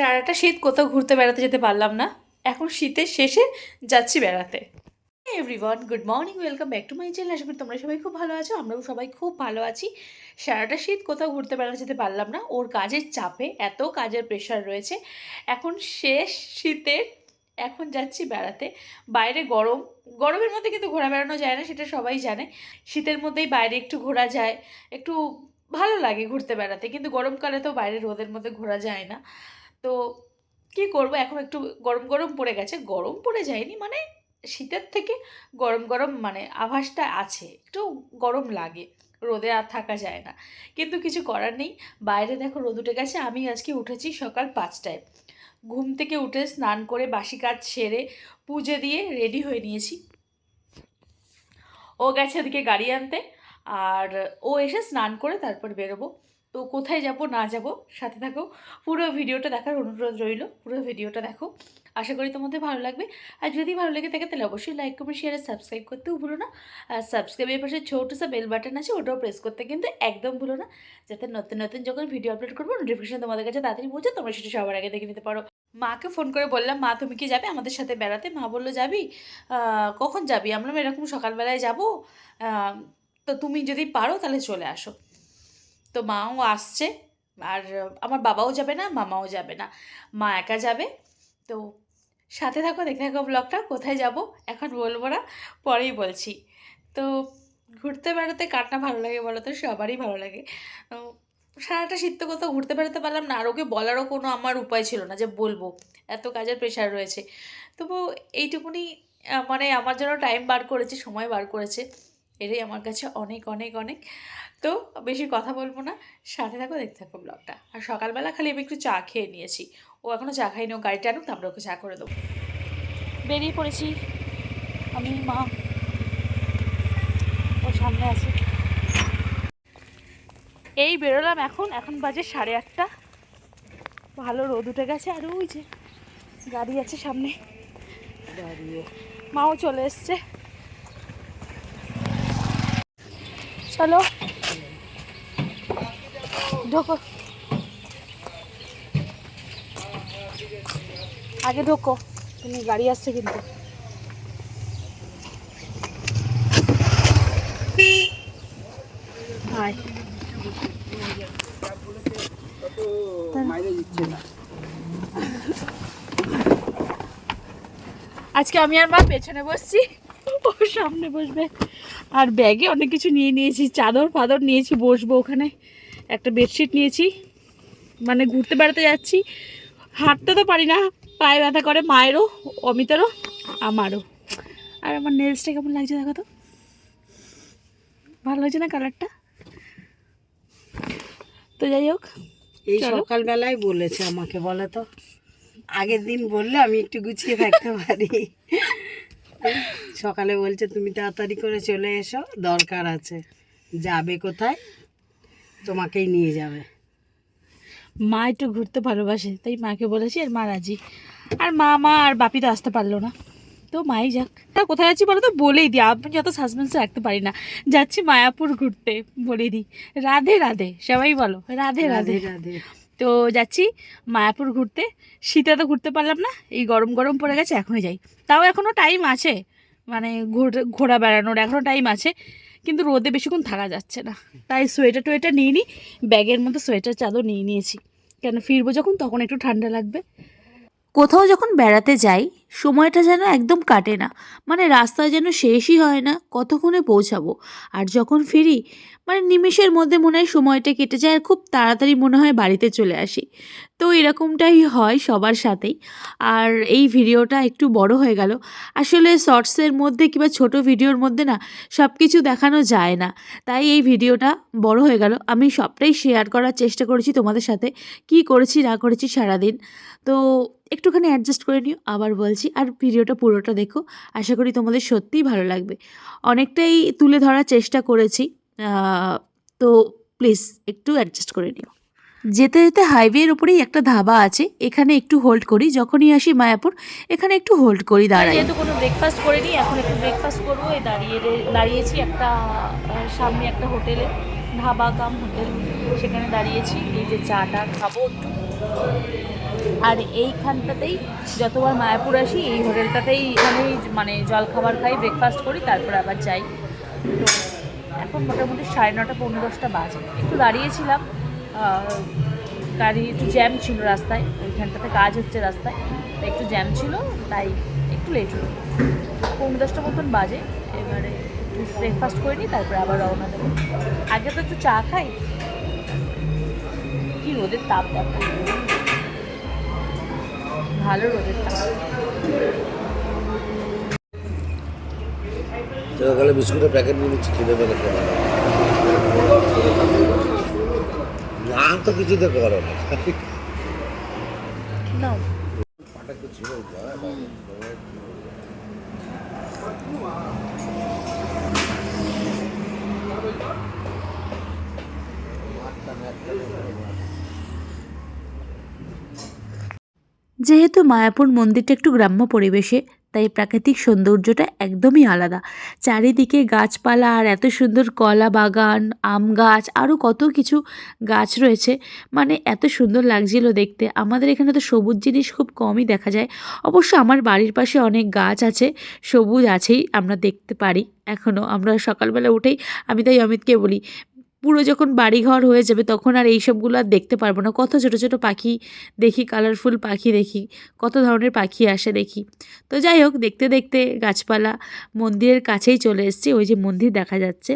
সারাটা শীত কোথাও ঘুরতে বেড়াতে যেতে পারলাম না। এখন শীতের শেষে যাচ্ছি বেড়াতে। Everyone good morning welcome back to my channel আশা করি তোমরা সবাই খুব ভালো আছো, আমরাও সবাই খুব ভালো আছি। সারাটা শীত কোথাও ঘুরতে বেড়াতে যেতে পারলাম না, ওর কাজের চাপে এত কাজের প্রেশার রয়েছে। এখন শেষ শীতের, এখন যাচ্ছি বেড়াতে। বাইরে গরম, গরমের মধ্যে কিন্তু ঘোরা বেড়ানো যায় না, সেটা সবাই জানে। শীতের মধ্যেই বাইরে একটু ঘোরা যায়, একটু ভালো লাগে ঘুরতে বেড়াতে, কিন্তু গরমকালে তো বাইরে রোদের মধ্যে ঘোরা যায় না। তো কি করব? এখন একটু গরম গরম পড়ে গেছে। গরম পড়ে যায়নি মানে শীতের থেকে গরম গরম মানে আভাসটা আছে। একটু গরম লাগে, রোদে আর থাকা যায় না। কিন্তু কিছু করার নেই। বাইরে দেখো রোদ উঠে গেছে, আমি আজকে উঠেছি সকাল পাঁচটায়। ঘুম থেকে উঠে স্নান করে বাসি কাজ সেরে পুজো দিয়ে রেডি হয়ে নিয়েছি। ও গেছে ওদিকে গাড়ি আনতে। আর ও এসে স্নান করে তারপর বেরোবো। তো কোথায় যাব, না যাব, সাথে থাকো। পুরো ভিডিওটা দেখার অনুরোধ রইল, পুরো ভিডিওটা দেখো। আশা করি তোমাদের ভালো লাগবে। আর যদি ভালো লেগে থাকে, তাহলে অবশ্যই লাইক কমেন্ট শেয়ার আর সাবস্ক্রাইব করতেও ভুলো না। আর সাবস্ক্রাইবের পাশে ছোটো সা বেল বাটন আছে, ওটাও প্রেস করতে কিন্তু একদম ভুলো না। যাতে নতুন নতুন যখন ভিডিও আপলোড করব নোটিফিকেশন তোমাদের কাছে তাড়াতাড়ি পৌঁছে তোমরা সেটা সবার আগে দেখে নিতে পারো। মাকে ফোন করে বললাম, মা, তুমি কি যাবে? আমাদের সাথে বেড়াতে? মা বলল, যাবি। কখন যাবি? আমরা এরকম সকালবেলায় যাব। তো তুমি যদি পারো তাহলে চলে আসো। তো মাও আসছে আর আমার বাবাও যাবে না, মামাও যাবে না। মা একা যাবে। তো সাথে থাকো, দেখে থাকো ব্লগটা, কোথায় যাব এখন বলব না, পরেই বলছি। তো ঘুরতে বেড়াতে কার না ভালো লাগে বলো তো? সবারই ভালো লাগে। সারাটা শীত তো কোথাও ঘুরতে বেড়াতে পারলাম না, আর ওকে বলারও কোনো আমার উপায় ছিল না যে বলব, এত কাজের প্রেশার রয়েছে। তবু এইটুকুনি মানে আমার জন্য টাইম বার করেছে, সময় বার করেছে। এটাই আমার কাছে অনেক অনেক অনেক। তো বেশি কথা বলব না। সাথে থাকো দেখতে থাকো ব্লগটা। আর সকালবেলা খালি আমি একটু চা খেয়ে নিয়েছি। ও এখনও চা খাইনি ও গাড়িটা আনুক তারপরে ওকে চা করে দেবো। বেরিয়ে পড়েছি। আমি মা ও সামনে আছে। এই বেরোলাম এখন। এখন বাজে সাড়ে আটটা। ভালো রোদ উঠে গেছে। আর ওই যে গাড়ি আছে সামনে। দাঁড়িয়ে। মাও চলে এসছে। চলো। ঢোকো। আগে ঢোকো তুমি গাড়ি আসছে কিন্তু। আজকে আমি আর মা পেছনে বসছি। সামনে বসবে। আর ব্যাগে অনেক কিছু নিয়ে নিয়েছি চাদর ফাদর নিয়েছি বসবো ওখানে। একটা বেডশিট নিয়েছি মানে ঘুরতে বেড়াতে যাচ্ছি। হাঁটতে তো পারি না পায়ে ব্যথা করে মায়েরও অমিতারও আমারও। আর আমার নেলসটা কেমন লাগছে দেখো তো? ভালো লাগছে না কালারটা তো যাই হোক এই। সকালবেলায় বলেছে আমাকে বলে তো? আগের দিন বললে আমি একটু গুছিয়ে থাকতে পারি। সকালে বলছে তুমি তাড়াতাড়ি করে চলে এসো দরকার আছে। যাবে কোথায়? তোমাকেই নিয়ে যাবে। মা একটু ঘুরতে ভালোবাসে তাই মাকে বলেছি আর মা রাজি। আর মা মা আর বাপি তো আসতে পারল না। তো মাই যাক। তা কোথায় যাচ্ছি বলো তো? বলেই দিই আপনি যত সাসপেন্সে রাখতে পারি না। যাচ্ছি মায়াপুর ঘুরতে বলে দিই। রাধে রাধে সবাই বলো। রাধে রাধে। রাধে রাধে। তো যাচ্ছি মায়াপুর ঘুরতে। শীতে তো ঘুরতে পারলাম না, এই গরম গরম পড়ে গেছে, এখনই যাই। তাও এখনও টাইম আছে মানে ঘোর- ঘোরা বেড়ানোর এখনও টাইম আছে, কিন্তু রোদে বেশিক্ষণ থাকা যাচ্ছে না। তাই সোয়েটার টোয়েটার নিয়ে নিই ব্যাগের মতো সোয়েটার চাদর নিয়ে নিয়েছি। কেন, ফিরবো যখন, তখন একটু ঠান্ডা লাগবে। কোথাও যখন বেড়াতে যাই, সময়টা যেন একদম কাটে না। মানে রাস্তা যেন শেষই হয় না, কতক্ষণে পৌঁছাবো? আর যখন ফিরি মানে নিমেষের মধ্যে মনে হয় সময়টা কেটে যায় আর খুব তাড়াতাড়ি মনে হয় বাড়িতে চলে আসি। তো এরকমটাই হয় সবার সাথেই। আর এই ভিডিওটা একটু বড় হয়ে গেল। আসলে শর্টসের মধ্যে কিংবা ছোট ভিডিওর মধ্যে না সব কিছু দেখানো যায় না। তাই এই ভিডিওটা বড় হয়ে গেল। আমি সবটাই শেয়ার করার চেষ্টা করেছি তোমাদের সাথে। কি করেছি, না করেছি সারাদিন। তো একটুখানি অ্যাডজাস্ট করে নিও, আবার বলছি। আর ভিডিওটা পুরোটা দেখো। আশা করি তোমাদের সত্যিই ভালো লাগবে। অনেকটাই তুলে ধরার চেষ্টা করেছি। তো প্লিজ একটু অ্যাডজাস্ট করে নিও। যেতে যেতে হাইওয়ের উপরেই একটা ধাবা আছে এখানে একটু হোল্ড করি যখনই আসি মায়াপুর এখানে একটু হোল্ড করি দাঁড়াই। যেহেতু কোনো ব্রেকফাস্ট করিনি এখন একটু ব্রেকফাস্ট করব এই দাঁড়িয়ে দাঁড়িয়েছি একটা সামনে একটা হোটেলে ধাবা কাম হোটেল সেখানে দাঁড়িয়েছি এই যে চাটা খাব একটু। আর এইখানটাতেই যতবার মায়াপুর আসি এই হোটেলটাতেই এখানেই মানে জল খাবার খাই ব্রেকফাস্ট করি তারপরে আবার যাই। তো এখন মোটামুটি সাড়ে নটা পনেরো দশটা বাজে। একটু দাঁড়িয়েছিলাম গাড়ি একটু জ্যাম ছিল রাস্তায়, ওইখানটাতে কাজ হচ্ছে রাস্তায় তাই একটু জ্যাম ছিল, তাই একটু লেট হলো। পনেরো দশটা মতন বাজে, এবারে একটু ব্রেকফাস্ট করে নিই, তারপরে আবার রওনা দেবো। আগে তো একটু চা খাই। কি রোদের তাপ দেখো। ভালো রোদের তাপ। তো বিস্কুটের প্যাকেট নিয়ে খেতে হবে। না তো কিছুতে করো না। যেহেতু মায়াপুর মন্দিরটা একটু গ্রাম্য পরিবেশে তাই প্রাকৃতিক সৌন্দর্যটা একদমই আলাদা। চারিদিকে গাছপালা আর এত সুন্দর কলা বাগান, আম গাছ আরও কত কিছু গাছ রয়েছে। মানে এত সুন্দর লাগছিল দেখতে। আমাদের এখানে তো সবুজ জিনিস খুব কমই দেখা যায়। অবশ্য আমার বাড়ির পাশে অনেক গাছ আছে, সবুজ আছেই আমরা দেখতে পারি এখনও আমরা সকালবেলা উঠেই, আমি তাই অমিতকে বলি পুরো যখন বাড়িঘর হয়ে যাবে তখন আর এইসবগুলো আর দেখতে পারব না। কত ছোটো ছোটো পাখি দেখি কালারফুল পাখি দেখি, কত ধরনের পাখি আসে দেখি। তো যাই হোক, দেখতে দেখতে গাছপালা মন্দিরের কাছেই চলে এসেছি। ওই যে মন্দির দেখা যাচ্ছে।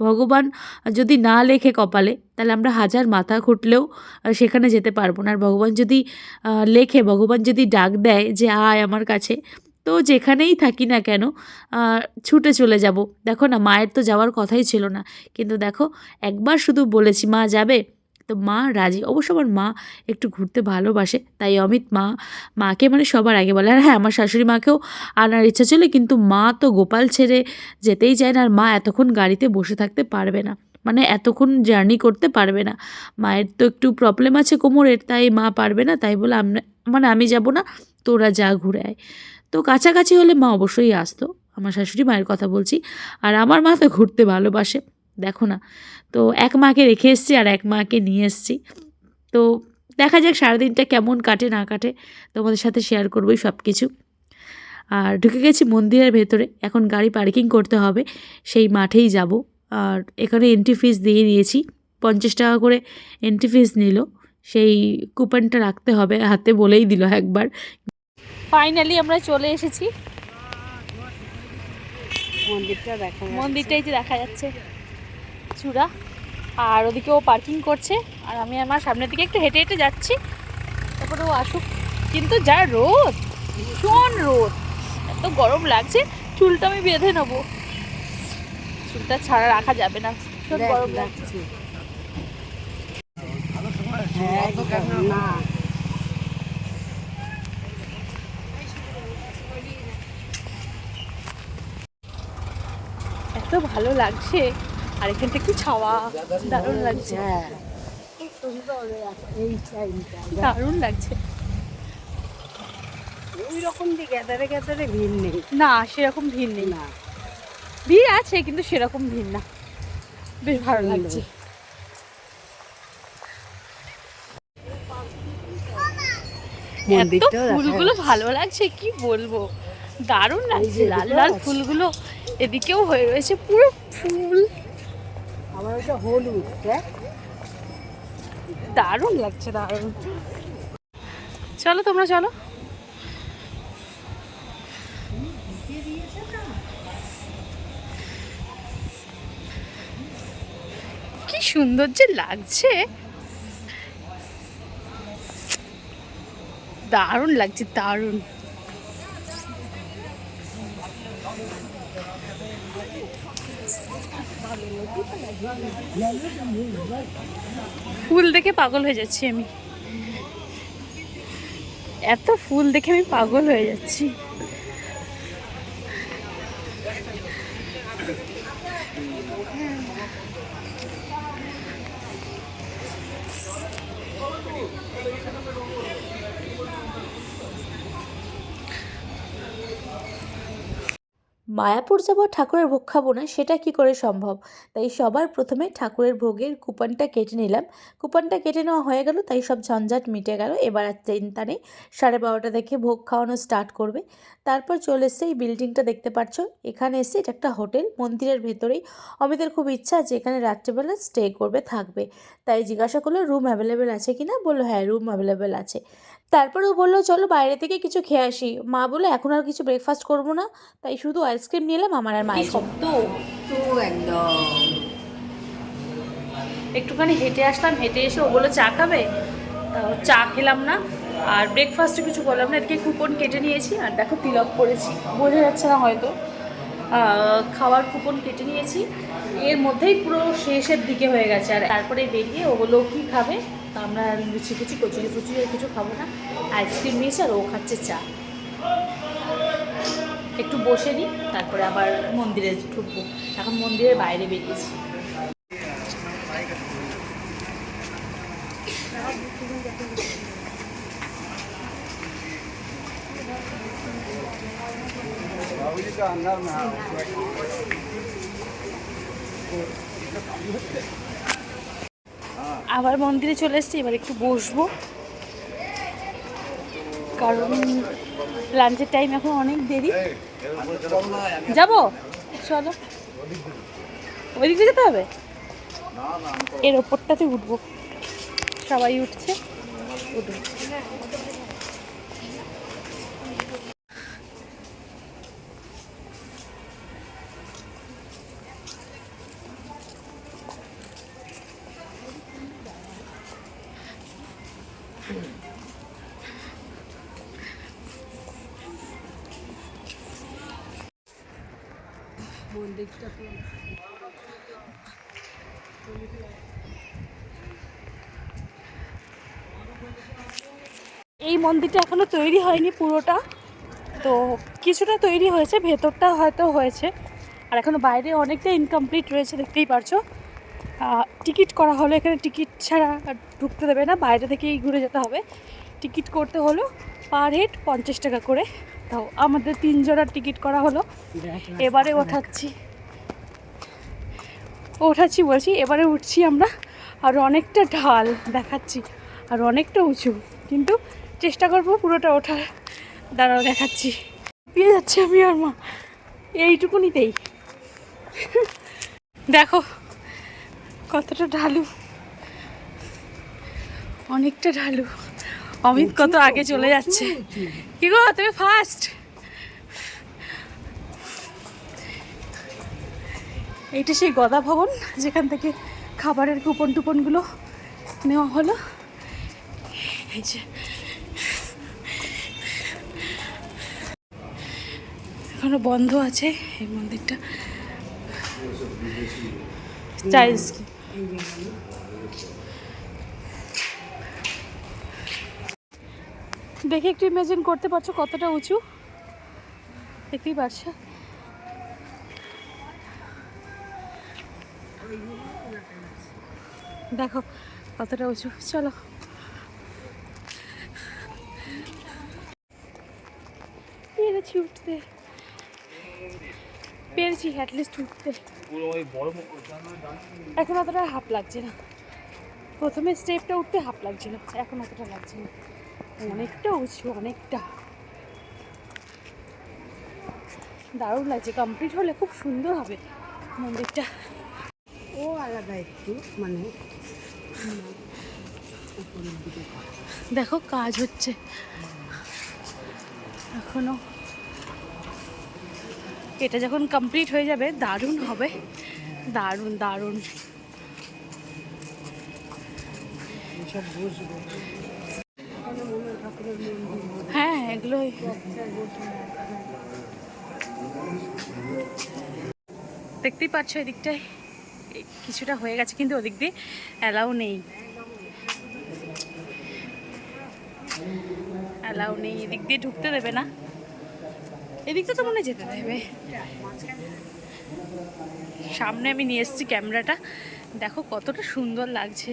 ভগবান যদি না লেখে কপালে, তাহলে আমরা হাজার মাথা খুঁটলেও সেখানে যেতে পারব না। আর ভগবান যদি লেখে, ভগবান যদি ডাক দেয় যে, আয় আমার কাছে। তো যেখানেই থাকি না কেন ছুটে চলে যাব। দেখো না, মায়ের তো যাওয়ার কথাই ছিল না। কিন্তু দেখো, একবার শুধু বলেছি, মা যাবে? তো মা রাজি। অবশ্য আমার মা একটু ঘুরতে ভালোবাসে, তাই অমিত মা, মাকে মানে সবার আগে বলে, আর হ্যাঁ আমার শাশুড়ি মাকেও আনার ইচ্ছা ছিল, কিন্তু মা তো গোপাল ছেড়ে যেতেই চায় না, আর মা এতক্ষণ গাড়িতে বসে থাকতে পারবে না। মানে এতক্ষণ জার্নি করতে পারবে না। মায়ের তো একটু প্রবলেম আছে কোমরের, তাই মা পারবে না, তাই বলে, আমরা মানে আমি যাব না, তোরা যা ঘুরে আয়। তো কাছাকাছি হলে মা অবশ্যই আসতো। আমার শাশুড়ি মায়ের কথা বলছি। আর আমার মা তো ঘুরতে ভালোবাসে। দেখো না। তো এক মাকে রেখে এসেছি আর এক মাকে নিয়ে এসেছি। তো দেখা যাক সারাদিনটা কেমন কাটে, না কাটে। তোমাদের সাথে শেয়ার করবোই সব কিছু আর ঢুকে গেছি মন্দিরের ভেতরে। এখন গাড়ি পার্কিং করতে হবে। সেই মাঠেই যাব। আর এখানে এন্ট্রি ফিস দিয়ে দিয়েছি। পঞ্চাশ টাকা করে এন্ট্রি ফিস নিল। সেই কুপনটা রাখতে হবে। হাতে বলেই দিল একবার। ফাইনালি আমরা চলে এসেছি। মন্দিরটা দেখা মন্দিরটাই যে দেখা যাচ্ছে। চূড়া। আর ওদিকে ও পার্কিং করছে। আর আমি আমার সামনের দিকে একটু হেঁটে হেঁটে যাচ্ছি। তারপরে ও আসুক। কিন্তু যা রোদ! ভীষণ রোদ! এত গরম লাগছে। চুলটা আমি বেঁধে নেব। চুলটা ছাড়া রাখা যাবে না। ভীষণ গরম লাগছে লাগছে। হ্যাঁ, একদম না এত ভালো লাগছে। আর এখানটা কি ছাওয়া দারুণ লাগছে। হ্যাঁ। দারুণ লাগছে। ওই রকম যে গ্যাদারে গ্যাদারে ভিড় নেই। না সেরকম ভিড় নেই। না। ভিড় আছে কিন্তু সেরকম ভিড় না। বেশ ভালো লাগছে। এত ফুলগুলো ভালো লাগছে কি বলব? দারুণ লাগছে লাল লাল ফুলগুলো। এদিকেও হয়ে রয়েছে পুরো ফুল। আমার ওইটা হলুদ দেখ। দারুণ লাগছে দারুণ। চলো তোমরা চলো। কি সুন্দর যে লাগছে। দারুণ লাগছে দারুণ। ফুল দেখে পাগল হয়ে যাচ্ছি আমি। এত ফুল দেখে আমি পাগল হয়ে যাচ্ছি। মায়াপুর যাব ঠাকুরের ভোগ খাব না, সেটা কি করে সম্ভব? তাই সবার প্রথমে ঠাকুরের ভোগের কুপনটা কেটে নিলাম। কুপনটা কেটে নেওয়া হয়ে গেল, তাই সব ঝঞ্ঝাট মিটে গেল। এবার আর চিন্তা নেই, সাড়ে বারোটা দেখে ভোগ খাওয়ানো স্টার্ট করবে। তারপর চলে এসছে এই বিল্ডিংটা দেখতে পাচ্ছ এখানে এসে এটা একটা হোটেল মন্দিরের ভেতরেই। অমিতের খুব ইচ্ছা আছে এখানে রাত্রেবেলা স্টে করবে থাকবে। তাই জিজ্ঞাসা করল রুম অ্যাভেলেবেল আছে কি না বলল হ্যাঁ রুম অ্যাভেলেবেল আছে। তারপরে ও বলল চলো বাইরে থেকে কিছু খেয়ে আসি। মা বলে এখন আর কিছু ব্রেকফাস্ট করব না। তাই শুধু আইসক্রিম নিলাম আমার আর মায়ের শব্দ? তো একদম। একটুখানি হেঁটে আসলাম হেঁটে এসে ও বলল চা খাবে? তাও চা খেলাম না। আর ব্রেকফাস্টে কিছু বললাম না, এদিকে কুপন কেটে নিয়েছি আর দেখো তিলক করেছি বোঝা যাচ্ছে না হয়তো। খাওয়ার কুপন কেটে নিয়েছি। এর মধ্যেই পুরো শেষের দিকে হয়ে গেছে। আর তারপরে বেরিয়ে ও বলল, কী খাবে? তা আমরা লুচি কুচি কচুরি ফুচুরি কিছু খাব না। আইসক্রিম নিয়েছি আর ও খাচ্ছে চা। একটু বসে নিই তারপরে আবার মন্দিরে ঢুকবো। এখন মন্দিরের বাইরে বেরিয়েছি। আবার মন্দিরে চলে এসেছি, এবার একটু বসবো। কারণ লাঞ্চের টাইম এখন অনেক দেরি। যাব? চলো। ওই দিক যেতে হবে? এর ওপরটাতে উঠবো। সবাই উঠছে উঠবো মন্দিরটা তো এই মন্দিরটা এখনও তৈরি হয়নি পুরোটা। তো কিছুটা তৈরি হয়েছে, ভেতরটা হয়তো হয়েছে। আর এখনও বাইরে অনেকটা ইনকমপ্লিট রয়েছে, দেখতেই পারছ। টিকিট করা হলো, এখানে টিকিট ছাড়া ঢুকতে দেবে না, বাইরে থেকেই ঘুরে যেতে হবে। টিকিট করতে হলো পার হেড পঞ্চাশ টাকা করে। তাও আমাদের তিনজনের টিকিট করা হলো। এবারে ওঠাচ্ছি। ওঠাচ্ছি বলছি, এবারে উঠছি আমরা। আর অনেকটা ঢাল দেখাচ্ছি। আর অনেকটা উঁচু। কিন্তু চেষ্টা করব পুরোটা ওঠার। দাঁড়াও দেখাচ্ছি। পেয়ে যাচ্ছে আমি আর মা। এইটুকুনিতেই। দেখো কতটা ঢালু। অনেকটা ঢালু। অমিত কত আগে চলে যাচ্ছে। কি গো তুমি ফার্স্ট এইটা সেই গদা ভবন যেখান থেকে খাবারের কুপন টুপনগুলো নেওয়া হলো। এই যে এখনও বন্ধ আছে এই মন্দিরটা। দেখে একটু ইমাজিন করতে পারছ কতটা উঁচু? দেখতেই পারছ? দেখো কতটা উঁচু। চলো। উঠতে পেরেছি অ্যাটলিস্ট উঠতে। এখন অতটা হাফ লাগছে না। প্রথমে স্টেপটা উঠতে হাফ লাগছিল এখন অতটা লাগছে না। অনেকটা উঁচু অনেকটা। দারুণ লাগছে কমপ্লিট হলে খুব সুন্দর হবে মন্দিরটা। ও আলাদা একটু মানে দেখো কাজ হচ্ছে। এখনও এটা যখন কমপ্লিট হয়ে যাবে, দারুণ হবে। দারুণ দারুণ। হ্যাঁ এগুলোই দেখতেই পাচ্ছ এদিকটায় কিছুটা হয়ে গেছে, কিন্তু ওদিক দিয়ে অ্যালাউ নেই। অ্যালাউ নেই, এদিক দিয়ে ঢুকতে দেবে না। এদিকটা তো মনে যেতে দেবে। সামনে আমি নিয়ে এসেছি ক্যামেরাটা। দেখো কতটা সুন্দর লাগছে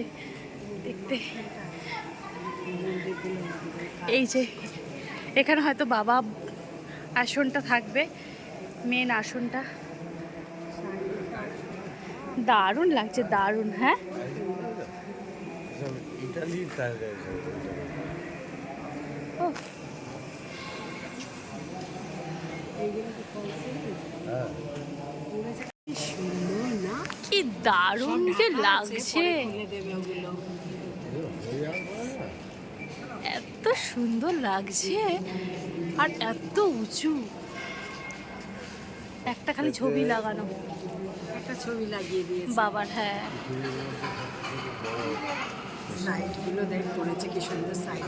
দেখতে। এই যে এখানে হয়তো বাবা আসনটা থাকবে মেন আসনটা। দারুণ লাগছে দারুণ হ্যাঁ? ও সুন্দর না কি দারুণ যে লাগছে। এত সুন্দর লাগছে আর এত উঁচু। একটা খালি ছবি লাগানো। একটা ছবি লাগিয়ে দিয়েছে। বাবার হ্যাঁ। সাইডগুলো দেখ করেছে কি সুন্দর সাইড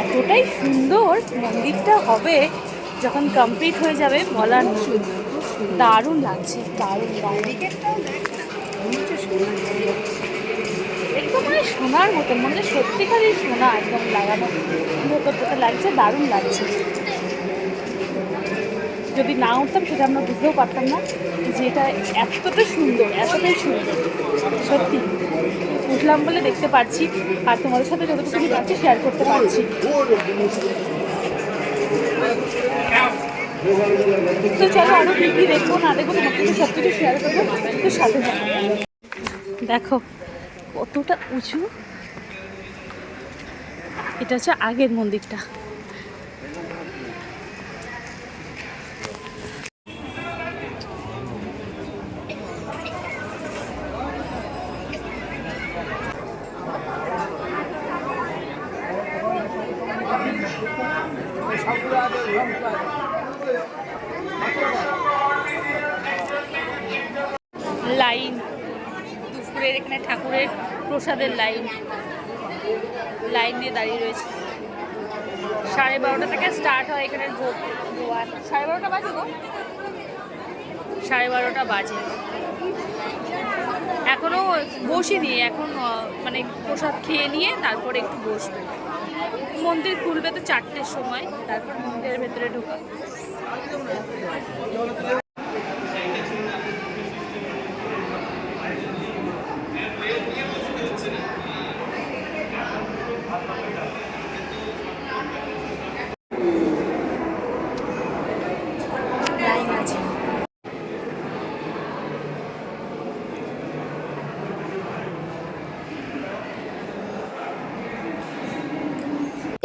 এতটাই সুন্দর মন্দিরটা হবে যখন কমপ্লিট হয়ে যাবে বলার দারুণ লাগছে, দারুণ একদম মানে সোনার মতন মনে সত্যিকারই সোনা একদম লাগানো। ভেতর লাগছে, দারুণ লাগছে। যদি না উঠতাম সেটা আমরা বুঝতেও পারতাম না যে এটা এতটা সুন্দর, এতটাই সুন্দর। সত্যি। উঠলাম বলে দেখতে পারছি আর তোমাদের সাথে যতটুকু পারছি শেয়ার করতে পারছি। তো চলো আরও কি কি দেখব, না দেখব তোমাকে তো সব কিছু শেয়ার করব। তো সাথে দেখো, কতটা উঁচু। এটা হচ্ছে আগের মন্দিরটা। লাইন। দুপুরের এখানে ঠাকুরের প্রসাদের লাইন। লাইন দাঁড়িয়ে রয়েছে। সাড়ে বারোটা থেকে স্টার্ট হয় এখানে ভোগ সাড়ে বারোটা বাজে গো? সাড়ে বারোটা বাজে। এখনও বসিনি, এখন মানে প্রসাদ খেয়ে নিয়ে তারপরে একটু বসবো। মন্দির খুলবে তো চারটের সময় তারপর মন্দিরের ভেতরে ঢোকা লাইন আছে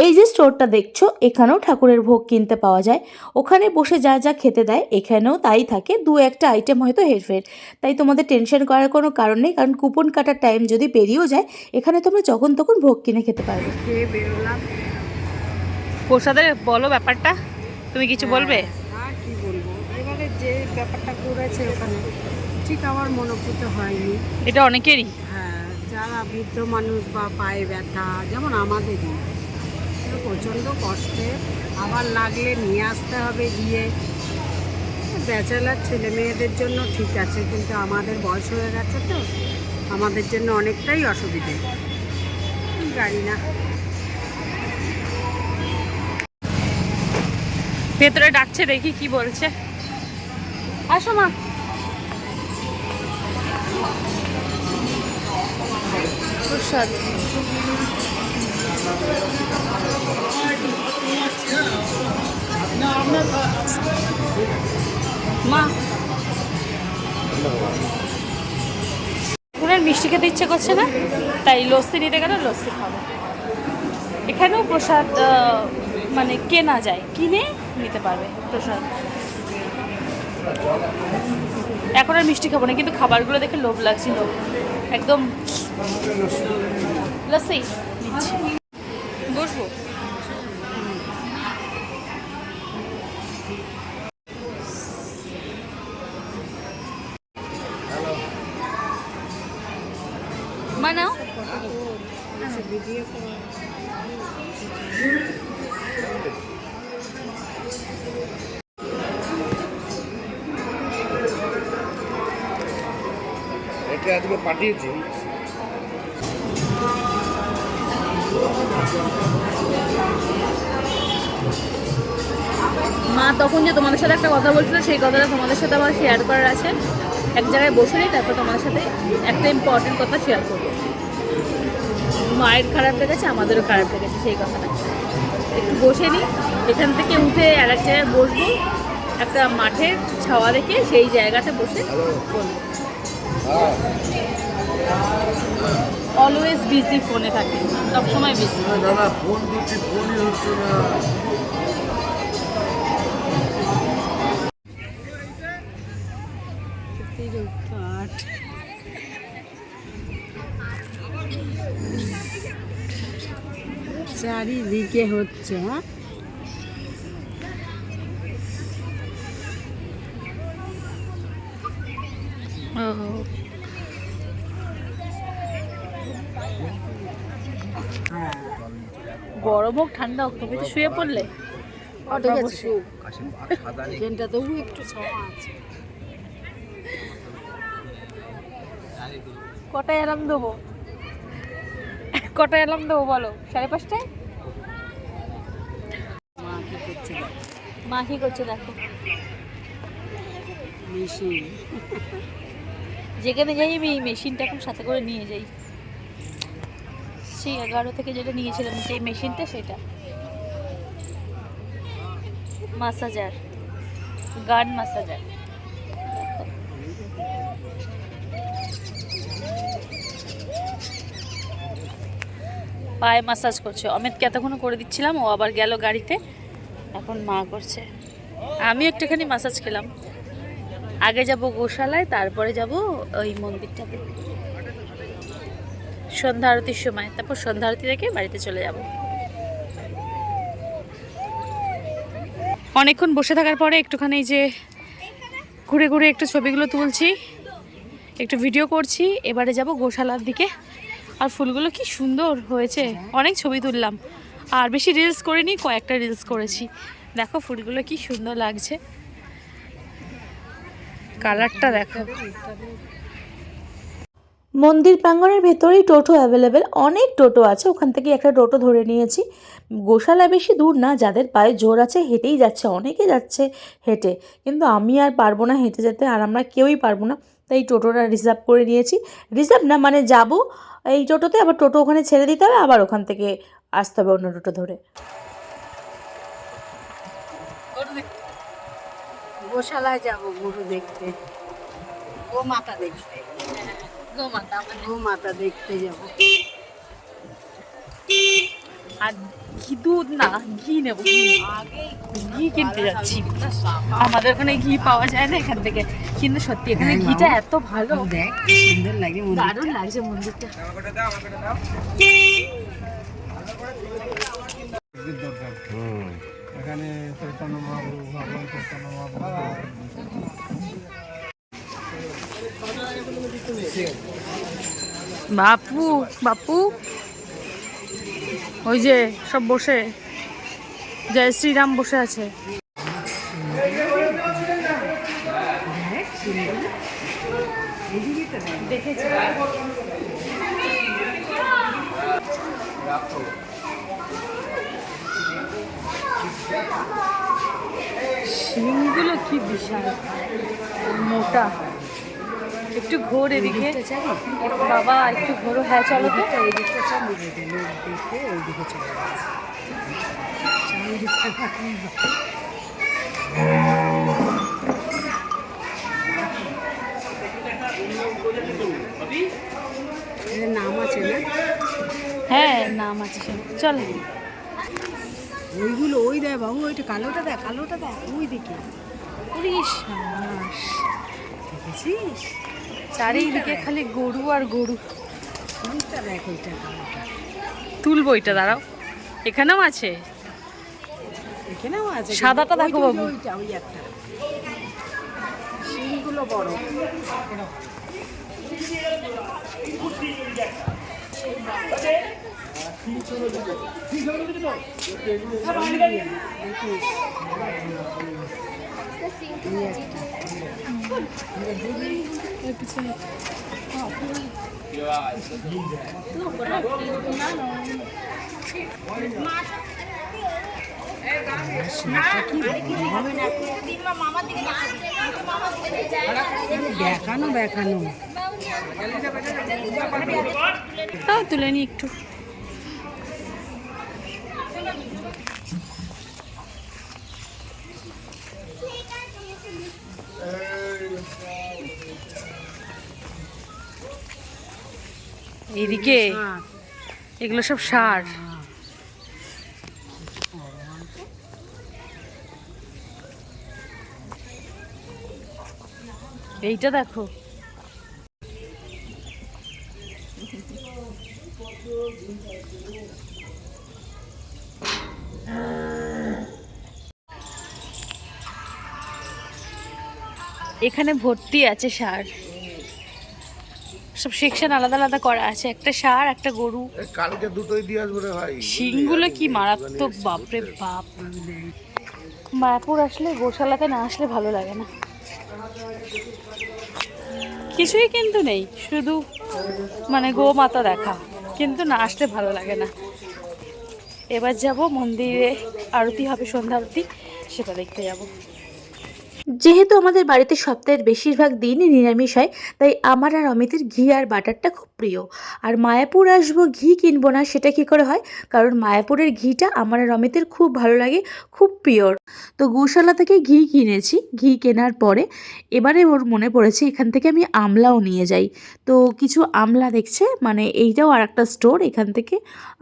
এই যে স্টোরটা দেখছ এখানেও ঠাকুরের ভোগ কিনতে পাওয়া যায়। ওখানে বসে যা যা খেতে দেয় এখানেও তাই থাকে। দু একটা আইটেম হয়তো হেরফের। তাই তোমাদের টেনশন করার কোনো কারণ নেই কারণ কুপন কাটার টাইম যদি পেরিয়েও যায় এখানে তোমরা যখন তখন ভোগ কিনে খেতে পারবে। খেয়ে বেরোলাম। প্রসাদের বলো ব্যাপারটা। তুমি কিছু বলবে? আর কি বলব? এবারে যে ব্যাপারটা করেছে ওখানে ঠিক আমার মনোভূত হয়নি। এটা অনেকেরই। হ্যাঁ যারা বৃদ্ধ মানুষ বা পায়ে ব্যথা যেমন আমাদেরই। তো প্রচণ্ড কষ্টে। আবার লাগলে নিয়ে আসতে হবে গিয়ে। ব্যাচেলার ছেলে মেয়েদের জন্য ঠিক আছে কিন্তু আমাদের বয়স হয়ে গেছে তো। আমাদের জন্য অনেকটাই অসুবিধে। জানি না। ভেতরে ডাকছে দেখি কি বলছে। আসো মা। প্রসাদ। মা। মিষ্টি খেতে ইচ্ছে করছে না? তাই লস্যি নিতে গেলে লস্যি খাব। এখানেও প্রসাদ মানে কেনা যায়। কিনে নিতে পারবে প্রসাদ। এখন আর মিষ্টি খাব না, কিন্তু খাবারগুলো দেখে লোভ লাগছিল। একদম লস্যি এটা আজকে পাঠিয়েছি। মা তখন যে তোমাদের সাথে একটা কথা বলছিল, সেই কথাটা তোমাদের সাথে আমার শেয়ার করার আছে। এক জায়গায় বসে নিই তারপর তোমাদের সাথে একটা ইম্পর্টেন্ট কথা শেয়ার করব। মায়ের খারাপ লেগেছে, আমাদেরও খারাপ লেগেছে, সেই কথাটা একটু বসে নিই, এখান থেকে উঠে আর এক জায়গায় বসবো, একটা মাঠের ছাওয়া দেখে সেই জায়গাতে বসে অলওয়েজ বিজি ফোনে থাকে, সবসময় বিজি ফোন ফোনই হচ্ছে না। চারিদিকে হচ্ছে হ্যাঁ? গরম হোক ঠান্ডা হোক তুমি তো শুয়ে পড়লে? ঠিক তবু একটু আছে। কটায় অ্যালার্ম দেবো? কটায় অ্যালার্ম দেবো বলো? সাড়ে পাঁচটায়? মা কি করছে মা কি করছে দেখো। মেশিন। যেখানে যাই আমি এই মেশিনটা এখন সাথে করে নিয়ে যাই। সেই এগারো থেকে যেটা নিয়েছিলাম সেই মেশিনটা সেটা। মাসাজার। গান মাসাজার। পায়ে মাসাজ করছে। অমিতকে এতক্ষণ করে দিচ্ছিলাম, ও আবার গেল গাড়িতে। এখন মা করছে। আমি একটুখানি মাসাজ খেলাম। আগে যাব গোশালায়, তারপরে যাব ওই মন্দিরটাতে। সন্ধ্যা আরতির সময়। তারপর সন্ধ্যা আরতি দেখে বাড়িতে চলে যাব। অনেকক্ষণ বসে থাকার পরে একটুখানি যে ঘুরে ঘুরে একটু ছবিগুলো তুলছি, একটু ভিডিও করছি, এবারে যাব গোশালার দিকে। আর ফুলগুলো কি সুন্দর হয়েছে। অনেক ছবি তুললাম। আর বেশি রিলস করিনি, কয়েকটা রিলস করেছি। দেখো ফুলগুলো কি সুন্দর লাগছে। কালারটা দেখো। মন্দির প্রাঙ্গণের ভেতরেই টোটো অ্যাভেলেবেল অনেক টোটো আছে। ওখান থেকে একটা টোটো ধরে নিয়েছি। গোশালা বেশি দূর না, যাদের পায়ে জোর আছে, হেঁটেই যাচ্ছে, অনেকে যাচ্ছে হেঁটে। কিন্তু আমি আর পারব না হেঁটে যেতে, আর আমরা কেউই পারব না। তাই টোটোটা রিজার্ভ করে নিয়েছি। রিজার্ভ না মানে যাব এই টোটোতে আবার টোটো ওখানে ছেড়ে দিতে হবে আবার ওখান থেকে আসতে হবে অন্য টোটো ধরে। গোশালায় যাব গরু দেখতে। গো মাতা দেখতে। গোমাতা গো মাতা দেখতে যাব। আর ঘি দুধ না ঘি নেব। ঘি। ঘি কিনতে যাচ্ছি। আমাদের ওখানে ঘি পাওয়া যায় না এখান থেকে। কিন্তু সত্যি এখানে হ্যাঁ, ঘিটা এত ভালো। দেখ সুন্দর লাগে দারুণ লাগছে মন্দিরটা। এখানে চৈতন্য মহাপ্রভু ভগবান চৈতন্য মহাপ্রভু বাপু বাপু। ওই যে সব বসে। জয় শ্রীরাম বসে আছে। দেখেছি। শিংগুলো কি বিশাল। মোটা। একটু ঘোর এদিকে। বাবা একটু ঘোরো। হ্যাঁ চলো তো। ওই দিকটা চলে যেতে লোক দেখে ওই দিকে চলে নাম আছে না? হ্যাঁ নাম আছে চলো। ওইগুলো ওই দেয় বাবু ওইটা কালোটা দেখ কালোটা দেখ ওই দিকে উড়িস দেখেছিস চারিদিকে খালি গরু আর গরু। তুলবো এটা দাঁড়াও। এখানেও আছে? এখানেও আছে সাদাটা দেখো বাবু। ওইটা ওই একটা। শিংগুলো বড়। দেখানো দেখানো। তাও তুলে নি একটু। এইদিকে? হ্যাঁ, এগুলো সব সার। এইটা দেখো। এখানে ভর্তি আছে সার। সব সেকশন আলাদা আলাদা করা আছে। একটা সার একটা গরু। কালকে দুটোই দিয়ে আসব রে ভাই। শিংগুলো কি মারাত্মক বাপরে বাপ। মায়াপুর আসলে গোশালাতে না আসলে ভালো লাগে না। কিছুই কিন্তু নেই শুধু মানে গোমাতা দেখা। কিন্তু না আসলে ভালো লাগে না। এবার যাব মন্দিরে আরতি হবে সন্ধ্যা আরতি সেটা দেখতে যাব। যেহেতু আমাদের বাড়িতে সপ্তাহের বেশিরভাগ দিনই নিরামিষ হয়, তাই আমার আর অমিতের ঘি আর বাটারটা খুব প্রিয়। আর মায়াপুর আসব, ঘি কিনবো না, সেটা কি করে হয়? কারণ মায়াপুরের ঘিটা আমার আর অমিতের খুব ভালো লাগে, খুব পিওর তো গোশালা থেকে ঘি কিনেছি, ঘি কেনার পরে এবারে ওর মনে পড়েছে, এখান থেকে আমি আমলাও নিয়ে যাই। তো কিছু আমলা দেখছে মানে এইটাও আর একটা স্টোর এখান থেকে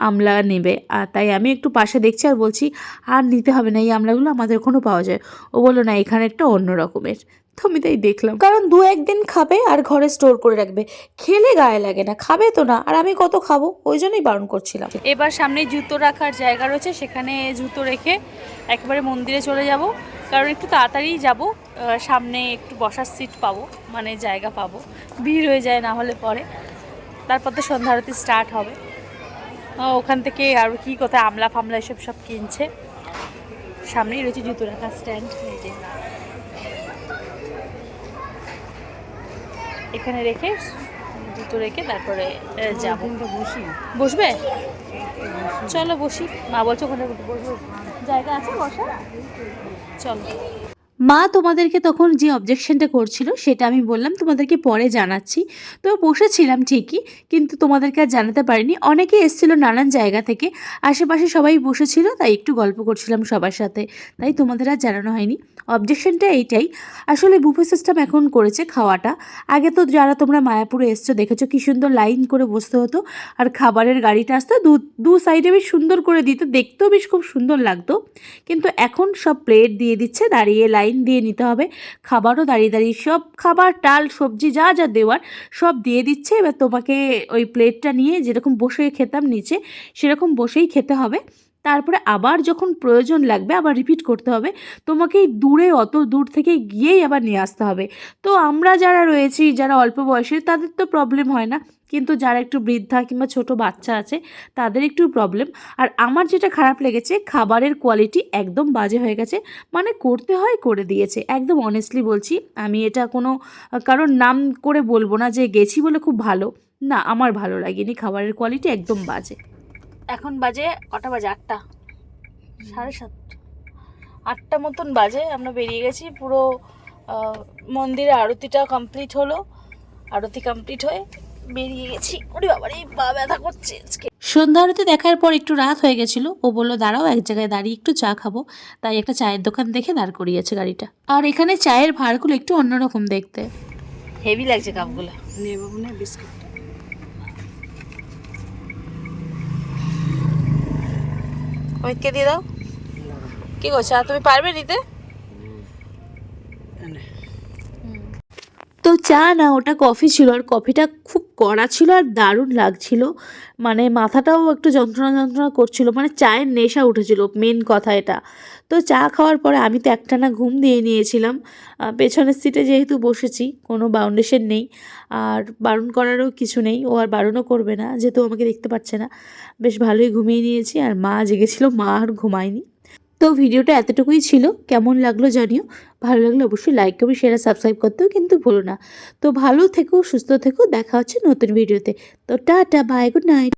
আমলা নেবে। আর তাই আমি একটু পাশে দেখছি আর বলছি, আর নিতে হবে না, এই আমলাগুলো আমাদের ওখানেও পাওয়া যায়। ও বলল, না, এখানে একটা অন্য রকমের। তো আমি তাই দেখলাম। কারণ দু একদিন খাবে আর ঘরে স্টোর করে রাখবে। খেলে গায়ে লাগে না, খাবে তো না। আর আমি কত খাব? ওই জন্যই বারণ করছিলাম। এবার সামনে জুতো রাখার জায়গা রয়েছে, সেখানে জুতো রেখে একেবারে মন্দিরে চলে যাব। কারণ একটু তাড়াতাড়ি যাব সামনে একটু বসার সিট পাবো মানে জায়গা পাবো। ভিড় হয়ে যায় না হলে পরে। তারপর তো সন্ধ্যা আরতি স্টার্ট হবে। ওখান থেকে আর কি কোথায়, আমলা ফামলা এসব সব কিনছে। সামনেই রয়েছে জুতো রাখার স্ট্যান্ড এখানে রেখে জুতো রেখে তারপরে যাব। বসি। বসবে? চলো বসি। মা বলছো ওখানে বসবো। জায়গা আছে বসা চলো। মা তোমাদেরকে তখন যে অবজেকশনটা করছিল, সেটা আমি বললাম, তোমাদেরকে পরে জানাচ্ছি। তো বসেছিলাম ঠিকই, কিন্তু তোমাদেরকে আর জানাতে পারিনি। অনেকে এসেছিল নানান জায়গা থেকে, আশেপাশে সবাই বসেছিল, তাই একটু গল্প করছিলাম সবার সাথে, তাই তোমাদের আর জানানো হয়নি। অবজেকশনটা এইটাই, আসলে বুফে সিস্টেম এখন করেছে খাওয়াটা। আগে তো যারা তোমরা মায়াপুরে এসছো, দেখেছ কি সুন্দর লাইন করে বসতে হতো, আর খাবারের গাড়িটা আসতো, দু দু সাইডে বেশ সুন্দর করে দিত, দেখতেও বেশ খুব সুন্দর লাগতো। কিন্তু এখন সব প্লেট দিয়ে দিচ্ছে, দাঁড়িয়ে লাইন দিয়ে নিতে হবে। খাবারও দাঁড়িয়ে দাঁড়িয়ে সব খাবার, ডাল, সবজি যা যা দেওয়ার সব দিয়ে দিচ্ছে। এবার তোমাকে ওই প্লেটটা নিয়ে যেরকম বসে খেতাম নিচে, সেরকম বসেই খেতে হবে। তারপরে আবার যখন প্রয়োজন লাগবে আবার রিপিট করতে হবে। তোমাকে এই দূরে, অত দূর থেকে গিয়েই আবার নিয়ে আসতে হবে। তো আমরা যারা রয়েছি, যারা অল্প বয়সের তাদের তো প্রবলেম হয় না। কিন্তু যারা একটু বৃদ্ধা কিংবা ছোট বাচ্চা আছে, তাদের একটু প্রবলেম আর আমার যেটা খারাপ লেগেছে, খাবারের কোয়ালিটি একদম বাজে হয়ে গেছে। মানে করতে হয়, করে দিয়েছে। একদম অনেস্টলি বলছি, আমি এটা কোনো, কারোর নাম করে বলব না যে গেছি বলে খুব ভালো। না, আমার ভালো লাগেনি। খাবারের কোয়ালিটি একদম বাজে। এখন বাজে কটা বাজে? আটটা। সাড়ে সাতটা আটটা মতন বাজে। আমরা বেরিয়ে গেছি। পুরো মন্দিরে আরতিটা কমপ্লিট হলো। আরতি কমপ্লিট হয়ে বেরিয়ে গেছি। ওরে বাবার এই পা ব্যথা করছে আজকে। সন্ধ্যা আরতি দেখার পর একটু রাত হয়ে গেছিল। ও বলল দাঁড়াও এক জায়গায় দাঁড়িয়ে একটু চা খাব। তাই একটা চায়ের দোকান দেখে দাঁড় করিয়েছে গাড়িটা। আর এখানে চায়ের ভাড়গুলো একটু অন্যরকম দেখতে। হেভি লাগছে কাপগুলো। নেব না বিস্কুট। অমিতকে দিয়ে দাও। কি করছ আর তুমি পারবে নিতে? তো চা না, ওটা কফি ছিল আর কফিটা খুব কড়া ছিল আর দারুণ লাগছিল। মানে মাথাটাও একটু যন্ত্রণা যন্ত্রণা করছিল মানে চায়ের নেশা উঠেছিল মেন কথা এটা। তো চা খাওয়ার পরে আমি তো একটানা ঘুম দিয়ে নিয়েছিলাম। পেছনের সিটে যেহেতু বসেছি, কোনো বাউন্ডেশন নেই, আর বারণ করারও কিছু নেই, ও আর বারণও করবে না, যেহেতু আমাকে দেখতে পাচ্ছে না। বেশ ভালোই ঘুমিয়ে নিয়েছি আর মা জেগেছিল, মা আর ঘুমায়নি। তো ভিডিওটা এতটুকুই ছিল। কেমন লাগল জানিও। ভালো লাগলে অবশ্যই লাইক করবে শেয়ার সাবস্ক্রাইব করতেও কিন্তু ভুলো না। তো ভালো থেকো, সুস্থ থেকো, দেখা হচ্ছে নতুন ভিডিওতে তো। Tata bye good night